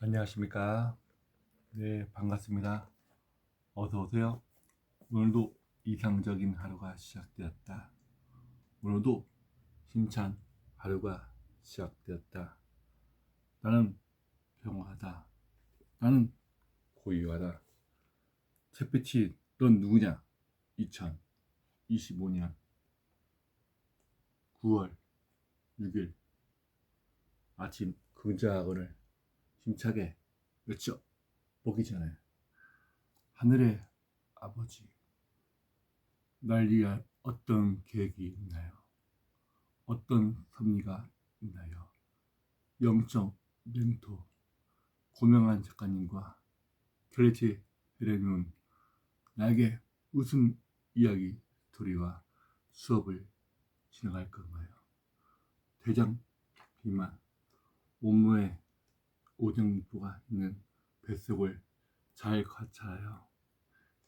안녕하십니까. 네, 반갑습니다. 어서 오세요. 오늘도 이상적인 하루가 시작되었다. 오늘도 힘찬 하루가 시작되었다. 나는 평화하다. 나는 고유하다. 채빛이 넌 누구냐? 2025년 9월 6일 아침 금자학원을 힘차게 외쳐 보기 전에 하늘의 아버지 날 위한 어떤 계획이 있나요? 어떤 섭리가 있나요? 영적 멘토 고명한 작가님과 결례체 회례는 나에게 무슨 이야기 스토리와 수업을 진행할 건가요? 대장 비만 온몸에 오정부가 있는 뱃속을 잘 관찰하여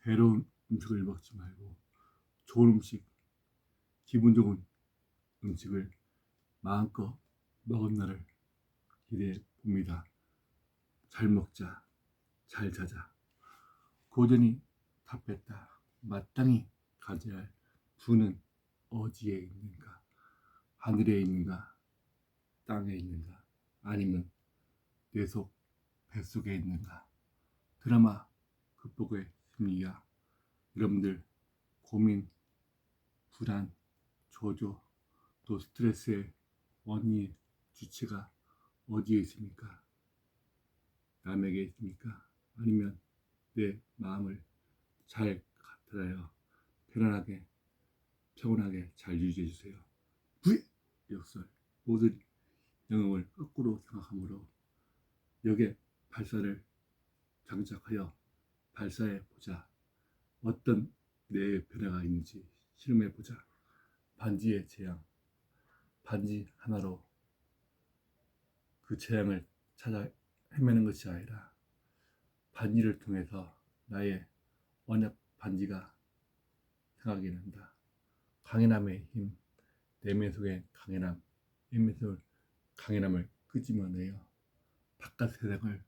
해로운 음식을 먹지 말고 좋은 음식, 기분 좋은 음식을 마음껏 먹은 날을 기대해 봅니다. 잘 먹자, 잘 자자. 고전이 답했다. 마땅히 가져야 할 부는 어디에 있는가? 하늘에 있는가? 땅에 있는가? 아니면 뇌 속, 뱃속에 있는가? 드라마 극복의 심리학. 여러분들 고민, 불안, 조조, 또 스트레스의 원인의 주체가 어디에 있습니까? 남에게 있습니까? 아니면 내 마음을 잘 갖들어요. 편안하게, 평온하게 잘 유지해 주세요. 부의 역설 모든 영역을 거꾸로 생각하므로 역의 발사를 장착하여 발사해 보자. 어떤 뇌의 변화가 있는지 실험해 보자. 반지의 재앙. 반지 하나로 그 재앙을 찾아 헤매는 것이 아니라 반지를 통해서 나의 언약 반지가 생각이 난다. 강인함의 힘, 내면 속의 강인함, 내면 속 강인함을 끄집어내어 바깥 세상을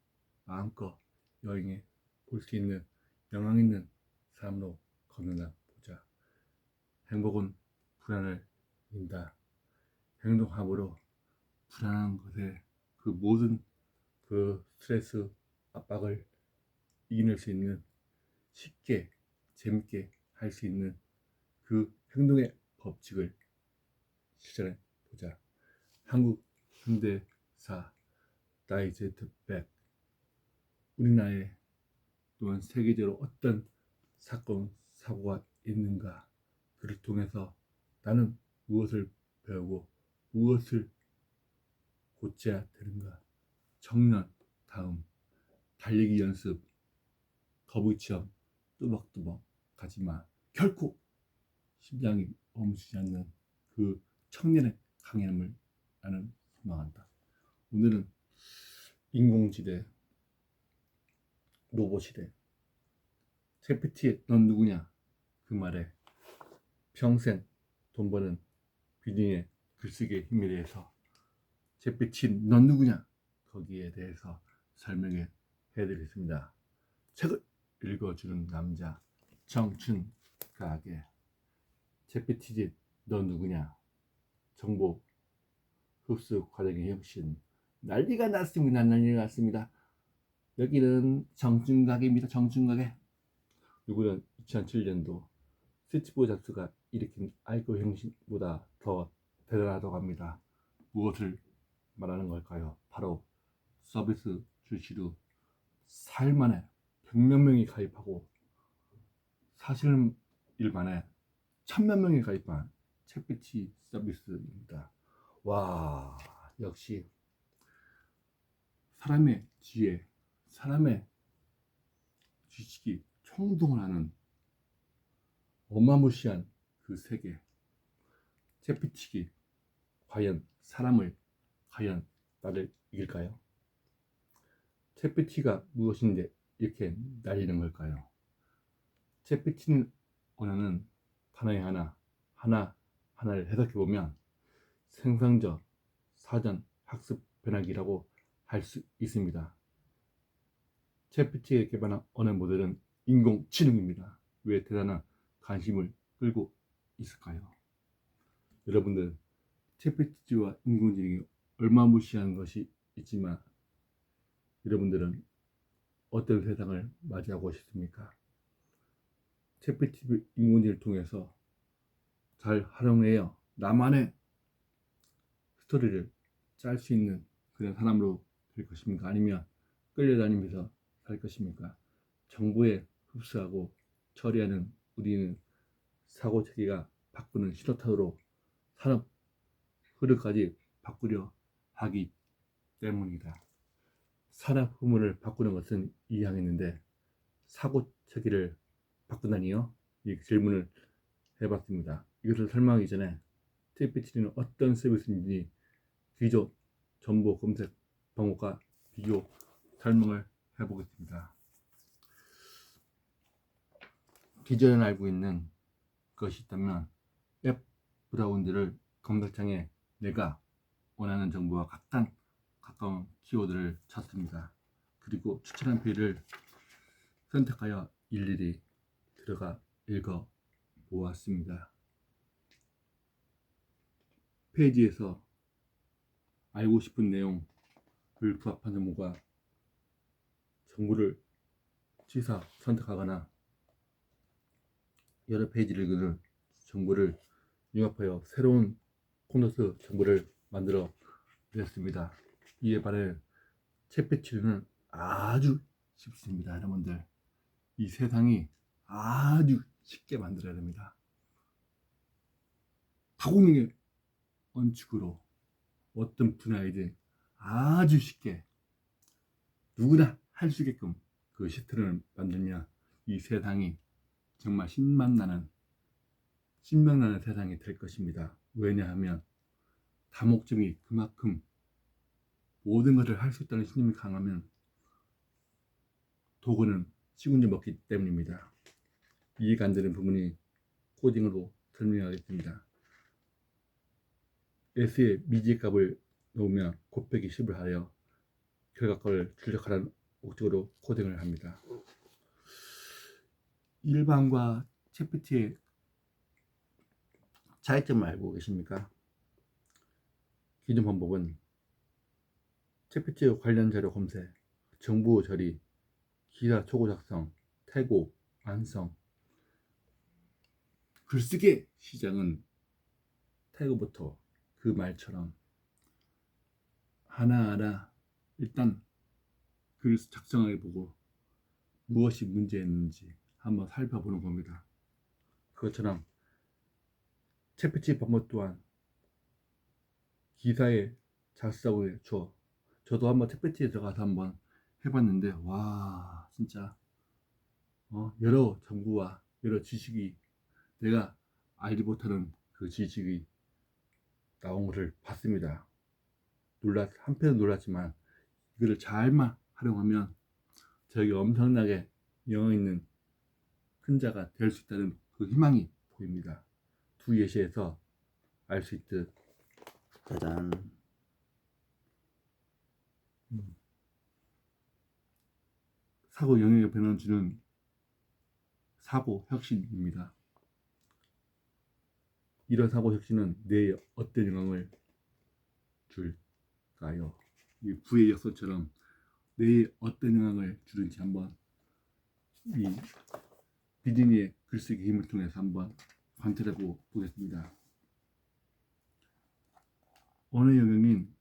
마음껏 여행해 볼 수 있는 영향 있는 삶으로 건너가 보자. 행복은 불안을 인다. 행동함으로 불안한 것에 그 모든 그 스트레스 압박을 이겨낼 수 있는 쉽게 재밌게 할 수 있는 그 행동의 법칙을 실천해 보자. 한국 현대사 다이제트 백 우리나라에 또한 세계적으로 어떤 사건 사고가 있는가? 그를 통해서 나는 무엇을 배우고 무엇을 고쳐야 되는가? 정년 다음. 달리기 연습 거북이 체험 뚜벅뚜벅 가지마. 결코 심장이 멈추지 않는 그 청년의 강인함을 나는 소망한다. 오늘은 인공지대, 로봇시대, 채피티의 넌 누구냐? 그 말에 평생 돈 버는 비딩의 글쓰기의 힘에 대해서 채피티 넌 누구냐? 거기에 대해서 설명해 해드리겠습니다. 책을 읽어주는 남자 정춘가게. 채피티지 넌 누구냐? 정보 흡수 과정의 혁신 난리가 났습니다. 난리가 났습니다. 여기는 정중각입니다. 정중각에 누구는 2007년도 스티브 잡스가 일으킨 아이고 형신보다 더 대단하다고 합니다. 무엇을 말하는 걸까요? 바로 서비스 출시 후 4일 만에 100몇 명이 가입하고 사실 일 만에 1000몇 명이 가입한 챗비치 서비스입니다. 와, 역시 사람의 지혜, 사람의 지식이 총동을 하는 어마무시한 그 세계. 채피치기 과연 사람을 과연 나를 이길까요? 채피치가 무엇인데 이렇게 날리는 걸까요? 채피치 언어는 단어의 하나, 하나, 하나를 해석해 보면 생성적 사전 학습 변화기라고 할 수 있습니다. 챗PT에 개발한 언어 모델은 인공지능입니다. 왜 대단한 관심을 끌고 있을까요? 여러분들 챗PT와 인공지능이 얼마 무시하는 것이 있지만 여러분들은 어떤 세상을 맞이하고 싶습니까? 챗PT 인공지능을 통해서 잘 활용해요. 나만의 스토리를 짤 수 있는 그런 사람으로 될 것입니까? 아니면 끌려다니면서 살 것입니까? 정보에 흡수하고 처리하는 우리는 사고 체계가 바꾸는 신호탄으로 산업 흐름까지 바꾸려 하기 때문이다. 산업 흐름을 바꾸는 것은 이해하겠는데 사고 체계를 바꾼다니요? 이 질문을 해봤습니다. 이것을 설명하기 전에 TPT는 어떤 서비스인지 기존 정보 검색 방법과 비교 설명을 해보겠습니다. 기존에 알고 있는 것이 있다면 앱 브라운드를 검색창에 내가 원하는 정보와 가까운, 가까운 키워드를 찾습니다. 그리고 추천한 페이지를 선택하여 일일이 들어가 읽어 보았습니다. 페이지에서 알고 싶은 내용 을 부합하는 정보가 정보를 취사 선택하거나 여러 페이지를 읽는 정보를 융합하여 새로운 콘텐츠 정보를 만들어 냈습니다. 이에 반해 챗배치는 아주 쉽습니다. 여러분들 이 세상이 아주 쉽게 만들어야 됩니다. 타공의 원칙으로 어떤 분야이든 아주 쉽게 누구나 할 수 있게끔 그 시스템을 만들면 이 세상이 정말 신맛나는 신명나는 세상이 될 것입니다. 왜냐하면 다목적이 그만큼 모든 것을 할 수 있다는 신념이 강하면 도구는 시군지 먹기 때문입니다. 이해가 안 되는 부분이 코딩으로 설명하겠습니다. S의 미지 값을 넣으면 곱하기 10을 하여 결과값을 출력하라는 목적으로 코딩을 합니다. 일반과 챗PT의 차이점을 알고 계십니까? 기존 방법은 챗PT 관련 자료 검색, 정보 처리, 기사 초고 작성, 태고, 완성, 글쓰기 시작은 태고부터 그 말처럼 하나하나 일단 글을 작성해 보고 무엇이 문제였는지 한번 살펴보는 겁니다. 그것처럼 채피치 방법 또한 기사에 작성을 줘. 저도 한번 채피치에 들어가서 한번 해봤는데 와 진짜 어, 여러 정보와 여러 지식이 내가 알지 못하는 그 지식이 나온 것을 봤습니다. 놀랐 한편은 놀랐지만 이거를 잘만 활용하면 저에게 엄청나게 영어 있는 큰 자가 될 수 있다는 그 희망이 보입니다. 두 예시에서 알 수 있듯 짜잔 음. 사고 영역의 변화를 주는 사고 혁신입니다. 이런 사고 혁신은 뇌에 어떤 영향을 줄 까요? 이 부의 역설처럼 뇌에 어떤 영향을 주는지 한번 이 비디니의 글쓰기 힘을 통해서 한번 관찰해 보겠습니다. 언어 영역인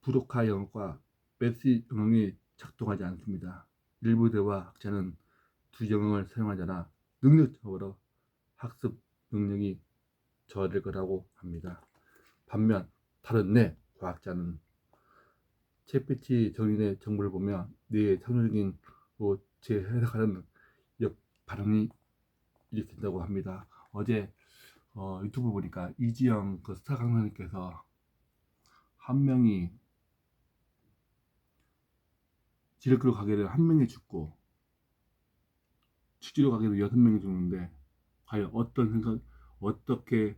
부독화 영역과 베시 영역이 작동하지 않습니다. 일부 대화 학자는 두 영역을 사용하자나 능력적으로 학습 능력이 저하될 거라고 합니다. 반면 다른 뇌 과학자는 챗PT 정인의 정보를 보면 뇌의 창조적인 뭐 재해석하는 역 반응이 일으킨다고 합니다. 어제 어, 유튜브 보니까 이지영 그 스타 강사님께서 한 명이 지력으로 가게를 한 명이 죽고 취지로 가게도 여섯 명이 죽는데 과연 어떤 생각, 어떻게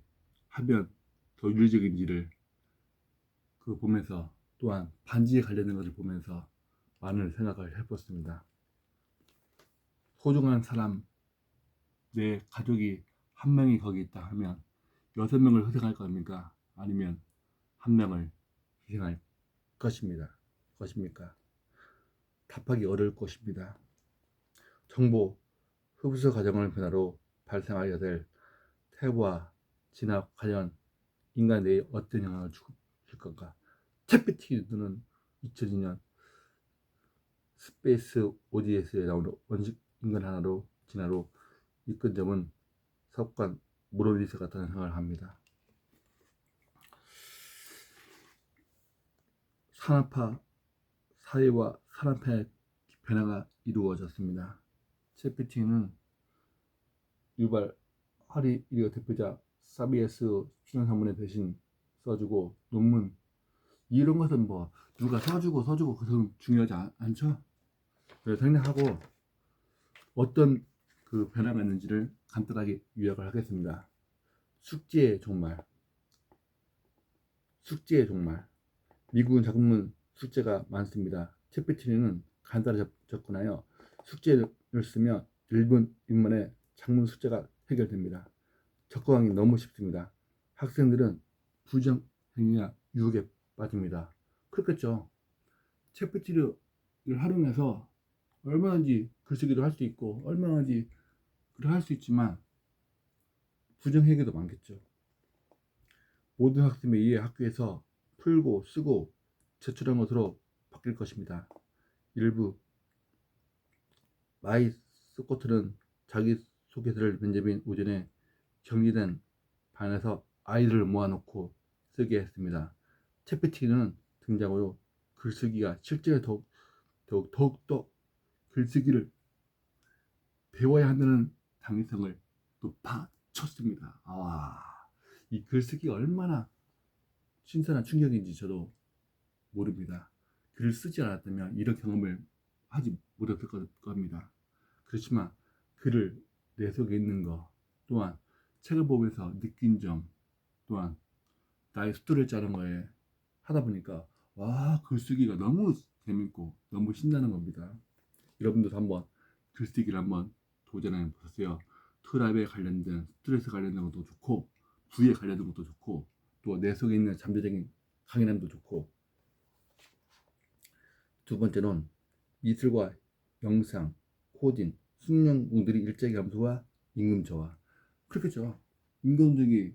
하면 더 윤리적인지를 그 보면서 또한 반지에 관련된 것을 보면서 많은 생각을 해봤습니다. 소중한 사람, 내 가족이 한 명이 거기 있다 하면 여섯 명을 희생할 겁니까? 아니면 한 명을 희생할 것입니다. 것입니까? 답하기 어려울 것입니다. 정보 흡수 과정을 변화로 발생하게 될 태부와 진압 과연 인간 내에 어떤 영향을 주- 줄 건가? 챗피티는 2002년 스페이스 오디에스에 나오는 원식 인간 하나로 진화로 이끈 점은 석관 모로리스 같다는 생각을 합니다. 산업화 사회와 산업화의 변화가 이루어졌습니다. 챗피티는 유발 하리 이리오 대표자 사비에스 출연 사문에 대신 써주고 논문 이런 것은 뭐 누가 써주고 써주고 그것은 중요하지 않, 않죠. 그래서 생략하고 어떤 그 변화가 있는지를 간단하게 요약을 하겠습니다. 숙제의 종말 숙제의 종말 미국은 작문 숙제가 많습니다. 챗피티는 간단히 접- 접근하여 숙제를 쓰면 1분 1만에 작문 숙제가 해결됩니다. 접근하기 너무 쉽습니다. 학생들은 부정 행위나 유혹에 빠집니다. 그렇겠죠. 챗피티를 활용해서 얼마든지 글쓰기도 할 수 있고 얼마든지 글을 할 수 있지만 부정 행위도 많겠죠. 모든 학생이 이해 학교에서 풀고 쓰고 제출한 것으로 바뀔 것입니다. 일부 마이 스코트는 자기 소개서를 면접인 오전에 정리된 반에서 아이들을 모아놓고 쓰게 했습니다. 챗피티는 등장으로 글쓰기가 실제로 더욱, 더욱, 더욱 더 글쓰기를 배워야 한다는 당위성을 높아쳤습니다. 아, 이 글쓰기가 얼마나 신선한 충격인지 저도 모릅니다. 글을 쓰지 않았다면 이런 경험을 하지 못했을 거- 겁니다. 그렇지만 글을 내 속에 있는 거 또한 책을 보면서 느낀 점 또한 나의 스토리를 짜는 거에 하다 보니까 와 글쓰기가 너무 재밌고 너무 신나는 겁니다. 여러분들도 한번 글쓰기를 한번 도전해 보세요. 트랍에 관련된 스트레스 관련된 것도 좋고 부에 관련된 것도 좋고 또 내 속에 있는 잠재적인 강인함도 좋고 두 번째는 미술과 영상, 코딩, 숙련 공들이 일자리 감소와 임금 저하 그렇겠죠. 임금들이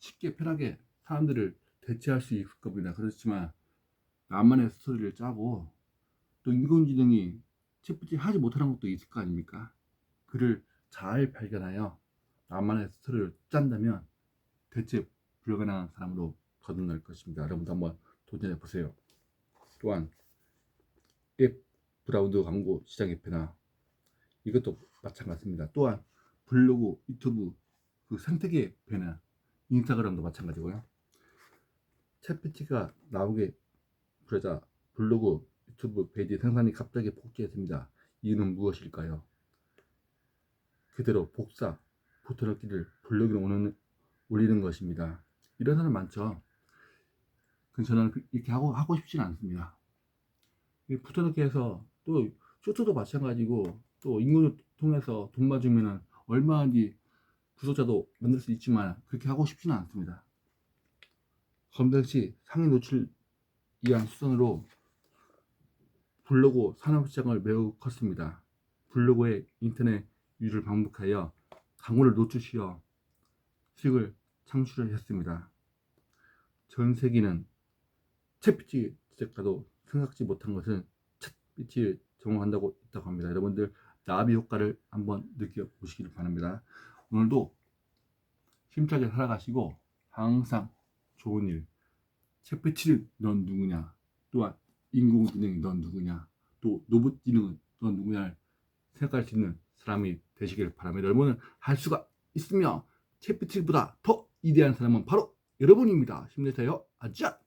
쉽게 편하게 사람들을 대체할 수 있을 겁니다. 그렇지만 나만의 스토리를 짜고 또 인공지능이 채찍 하지 못하는 것도 있을 거 아닙니까? 그를 잘 발견하여 나만의 스토리를 짠다면 대체 불가능한 사람으로 거듭날 것입니다. 여러분도 한번 도전해 보세요. 또한 앱 브라우드 광고 시장의 변화 이것도 마찬가지입니다. 또한 블로그, 유튜브 그 생태계의 변화 인스타그램도 마찬가지고요. 챗피티가 나오게 그러자 블로그, 유튜브 페이지 생산이 갑자기 폭주했습니다. 이유는 무엇일까요? 그대로 복사, 포토넣기를 블로그에 올리는 것입니다. 이런 사람 많죠. 그 저는 이렇게 하고 하고 싶지는 않습니다. 해서 또 쇼트도 마찬가지고 또 인공을 통해서 돈 맞으면은 얼마든지 구독자도 만들 수 있지만 그렇게 하고 싶지는 않습니다. 검색 시 상위 노출 이한 수선으로 블로그 산업시장을 매우 컸습니다. 블로그의 인터넷 유를 반복하여 광고를 노출시어 수익을 창출을 했습니다. 전 세계는 챗피티 제작가도 생각지 못한 것은 챗피티를 적용한다고 있다고 합니다. 여러분들 나비 효과를 한번 느껴보시기를 바랍니다. 오늘도 힘차게 살아가시고 항상 좋은 일 챗피티는 넌 누구냐 또한 인공지능이 넌 누구냐 또 로봇지능은 넌 누구냐를 생각할 수 있는 사람이 되시길 바랍니다. 여러분은 할 수가 있으며 챗피티보다 더 위대한 사람은 바로 여러분입니다. 힘내세요. 아자!